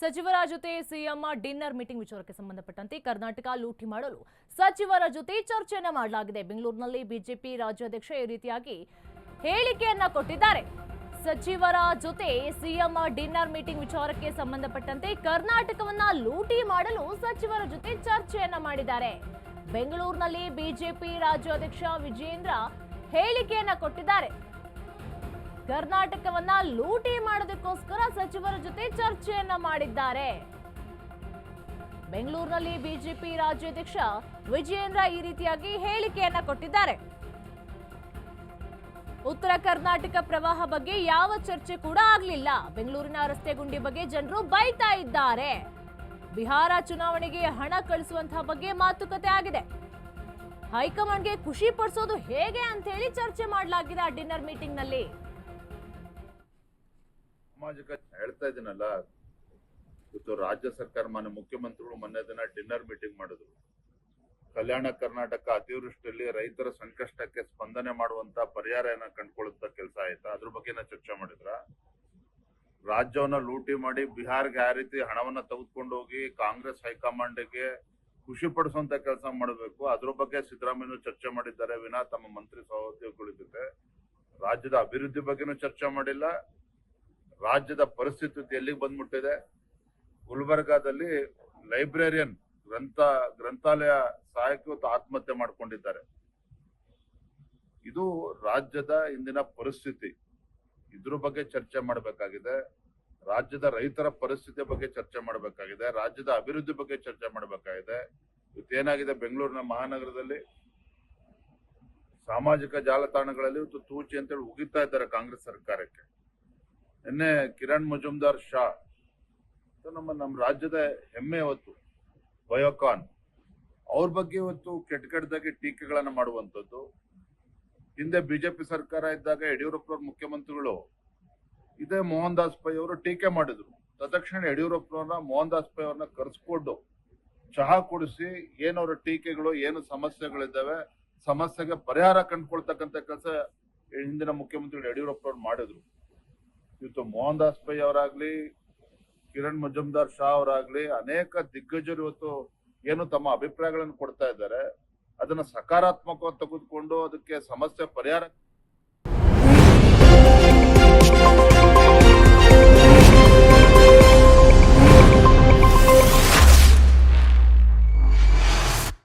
ಸಚಿವರ ಜೊತೆ CM dinner meeting ವಿಚಾರಕ್ಕೆ ಸಂಬಂಧಪಟ್ಟಂತೆ ಕರ್ನಾಟಕ ಲೂಟಿ ಮಾಡಲು ಸಚಿವರ ಜೊತೆ ಚರ್ಚೆಯನ್ನು ಮಾಡಲಾಗಿದೆ. ಬೆಂಗಳೂರಿನಲ್ಲಿ ಬಿಜೆಪಿ ರಾಜ್ಯಾಧ್ಯಕ್ಷ ಈ ರೀತಿಯಾಗಿ ಹೇಳಿಕೆಯನ್ನ ಕೊಟ್ಟಿದ್ದಾರೆ. ಸಚಿವರ ಜೊತೆ ಸಿಎಂ ಡಿನ್ನರ್ ಮೀಟಿಂಗ್ ವಿಚಾರಕ್ಕೆ ಸಂಬಂಧಪಟ್ಟಂತೆ ಕರ್ನಾಟಕವನ್ನ ಲೂಟಿ ಮಾಡಲು ಸಚಿವರ ಜೊತೆ ಚರ್ಚೆಯನ್ನ ಮಾಡಿದ್ದಾರೆ. ಬೆಂಗಳೂರಿನಲ್ಲಿ ಬಿಜೆಪಿ ರಾಜ್ಯಾಧ್ಯಕ್ಷ ವಿಜೇಂದ್ರ ಹೇಳಿಕೆಯನ್ನ ಕೊಟ್ಟಿದ್ದಾರೆ. ಕರ್ನಾಟಕವನ್ನ ಲೂಟಿ ಮಾಡೋದಕ್ಕೋಸ್ಕರ ಸಚಿವರ ಜೊತೆ ಚರ್ಚೆಯನ್ನ ಮಾಡಿದ್ದಾರೆ. ಬೆಂಗಳೂರಿನಲ್ಲಿ ಬಿಜೆಪಿ ರಾಜ್ಯಾಧ್ಯಕ್ಷ ವಿಜಯೇಂದ್ರ ಈ ರೀತಿಯಾಗಿ ಹೇಳಿಕೆಯನ್ನ ಕೊಟ್ಟಿದ್ದಾರೆ. ಉತ್ತರ ಕರ್ನಾಟಕ ಪ್ರವಾಹ ಬಗ್ಗೆ ಯಾವ ಚರ್ಚೆ ಕೂಡ ಆಗಲಿಲ್ಲ. ಬೆಂಗಳೂರಿನ ರಸ್ತೆ ಗುಂಡಿ ಬಗ್ಗೆ ಜನರು ಬೈತಾ ಇದ್ದಾರೆ. ಬಿಹಾರ ಚುನಾವಣೆಗೆ ಹಣ ಕಳಿಸುವಂತಹ ಬಗ್ಗೆ ಮಾತುಕತೆ ಆಗಿದೆ. ಹೈಕಮಾಂಡ್ಗೆ ಖುಷಿ ಪಡಿಸೋದು ಹೇಗೆ ಅಂತ ಹೇಳಿ ಚರ್ಚೆ ಮಾಡಲಾಗಿದೆ ಆ ಡಿನ್ನರ್ ಮೀಟಿಂಗ್ನಲ್ಲಿ ಸಾಮಾಜಿಕ ಹೇಳ್ತಾ ಇದ್ದೀನಲ್ಲ ಇವತ್ತು ರಾಜ್ಯ ಸರ್ಕಾರ ಮಾನ್ಯ ಮುಖ್ಯಮಂತ್ರಿಗಳು ಮೊನ್ನೆ ದಿನ ಡಿನ್ನರ್ ಮೀಟಿಂಗ್ ಮಾಡಿದ್ರು. ಕಲ್ಯಾಣ ಕರ್ನಾಟಕ ಅತಿವೃಷ್ಟಿಯಲ್ಲಿ ರೈತರ ಸಂಕಷ್ಟಕ್ಕೆ ಸ್ಪಂದನೆ ಮಾಡುವಂತ ಪರಿಹಾರ ಏನ ಕಂಡುಕೊಳ್ಳುತ್ತ ಕೆಲಸ ಆಯ್ತಾ? ಅದ್ರ ಬಗ್ಗೆನ ಚರ್ಚೆ ಮಾಡಿದ್ರ? ರಾಜ್ಯವನ್ನ ಲೂಟಿ ಮಾಡಿ ಬಿಹಾರ್ಗೆ ಯಾವ ರೀತಿ ಹಣವನ್ನ ತೆಗೆದುಕೊಂಡು ಹೋಗಿ ಕಾಂಗ್ರೆಸ್ ಹೈಕಮಾಂಡ್ಗೆ ಖುಷಿ ಪಡಿಸುವಂತ ಕೆಲಸ ಮಾಡಬೇಕು. ಅದ್ರ ಬಗ್ಗೆ ಸಿದ್ದರಾಮಯ್ಯ ಚರ್ಚೆ ಮಾಡಿದ್ದಾರೆ. ವಿನಾ, ತಮ್ಮ ಮಂತ್ರಿ ಸಹೋದ್ಯೋಗಿಗಳ ಜೊತೆ ರಾಜ್ಯದ ಅಭಿವೃದ್ಧಿ ಬಗ್ಗೆನೂ ಚರ್ಚೆ ಮಾಡಿಲ್ಲ. ರಾಜ್ಯದ ಪರಿಸ್ಥಿತಿ ಎಲ್ಲಿಗೆ ಬಂದ್ಬಿಟ್ಟಿದೆ? ಗುಲ್ಬರ್ಗಾದಲ್ಲಿ ಲೈಬ್ರೇರಿಯನ್ ಗ್ರಂಥ, ಗ್ರಂಥಾಲಯ ಸಹಾಯಕ ಆತ್ಮಹತ್ಯೆ ಮಾಡ್ಕೊಂಡಿದ್ದಾರೆ. ಇದು ರಾಜ್ಯದ ಇಂದಿನ ಪರಿಸ್ಥಿತಿ. ಇದ್ರ ಬಗ್ಗೆ ಚರ್ಚೆ ಮಾಡಬೇಕಾಗಿದೆ. ರಾಜ್ಯದ ರೈತರ ಪರಿಸ್ಥಿತಿ ಬಗ್ಗೆ ಚರ್ಚೆ ಮಾಡಬೇಕಾಗಿದೆ. ರಾಜ್ಯದ ಅಭಿವೃದ್ಧಿ ಬಗ್ಗೆ ಚರ್ಚೆ ಮಾಡಬೇಕಾಗಿದೆ. ಇವತ್ತೇನಾಗಿದೆ ಬೆಂಗಳೂರಿನ ಮಹಾನಗರದಲ್ಲಿ? ಸಾಮಾಜಿಕ ಜಾಲತಾಣಗಳಲ್ಲಿ ಇವತ್ತು ತೂಚಿ ಅಂತೇಳಿ ಉಗಿತಾ ಇದ್ದಾರೆ ಕಾಂಗ್ರೆಸ್ ಸರ್ಕಾರಕ್ಕೆ. ನಿನ್ನೆ ಕಿರಣ್ ಮಜುಮ್ದಾರ್ ಶಾ. ನಮ್ಮ ನಮ್ಮ ರಾಜ್ಯದ ಹೆಮ್ಮೆ ಇವತ್ತು ಬಯೋಕಾನ್ ಅವ್ರ ಬಗ್ಗೆ ಇವತ್ತು ಕೆಟ್ಟ ಕೆಟ್ಟದಾಗಿ ಟೀಕೆಗಳನ್ನು ಮಾಡುವಂಥದ್ದು. ಹಿಂದೆ ಬಿಜೆಪಿ ಸರ್ಕಾರ ಇದ್ದಾಗ ಯಡಿಯೂರಪ್ಪ ಮುಖ್ಯಮಂತ್ರಿಗಳು, ಇದೇ ಮೋಹನ್ ದಾಸ್ ಪೈ ಅವರು ಟೀಕೆ ಮಾಡಿದ್ರು. ತತ್ಕ್ಷಣ ಯಡಿಯೂರಪ್ಪನವ್ರನ್ನ ಮೋಹನ್ ದಾಸ್ ಪೈ ಅವ್ರನ್ನ ಕರೆಸ್ಕೊಂಡು ಚಹಾ ಕುಡಿಸಿ ಏನವ್ರ ಟೀಕೆಗಳು, ಏನು ಸಮಸ್ಯೆಗಳಿದ್ದಾವೆ, ಸಮಸ್ಯೆಗೆ ಪರಿಹಾರ ಕಂಡುಕೊಳ್ತಕ್ಕಂಥ ಕೆಲಸ ಹಿಂದಿನ ಮುಖ್ಯಮಂತ್ರಿಗಳು ಯಡಿಯೂರಪ್ಪ ಅವ್ರು ಮಾಡಿದ್ರು. ಇವತ್ತು ಮೋಹನ್ ದಾಸ್ ಪೈ ಅವರಾಗ್ಲಿ, ಕಿರಣ್ ಮಜುಮ್ದಾರ್ ಶಾ ಅವರಾಗ್ಲಿ, ಅನೇಕ ದಿಗ್ಗಜರು ಇವತ್ತು ಏನು ತಮ್ಮ ಅಭಿಪ್ರಾಯಗಳನ್ನು ಕೊಡ್ತಾ ಇದ್ದಾರೆ. ಅದನ್ನ ಸಕಾರಾತ್ಮಕವಾಗಿ ತೆಗೆದುಕೊಂಡು ಅದಕ್ಕೆ ಸಮಸ್ಯೆ ಪರಿಹಾರ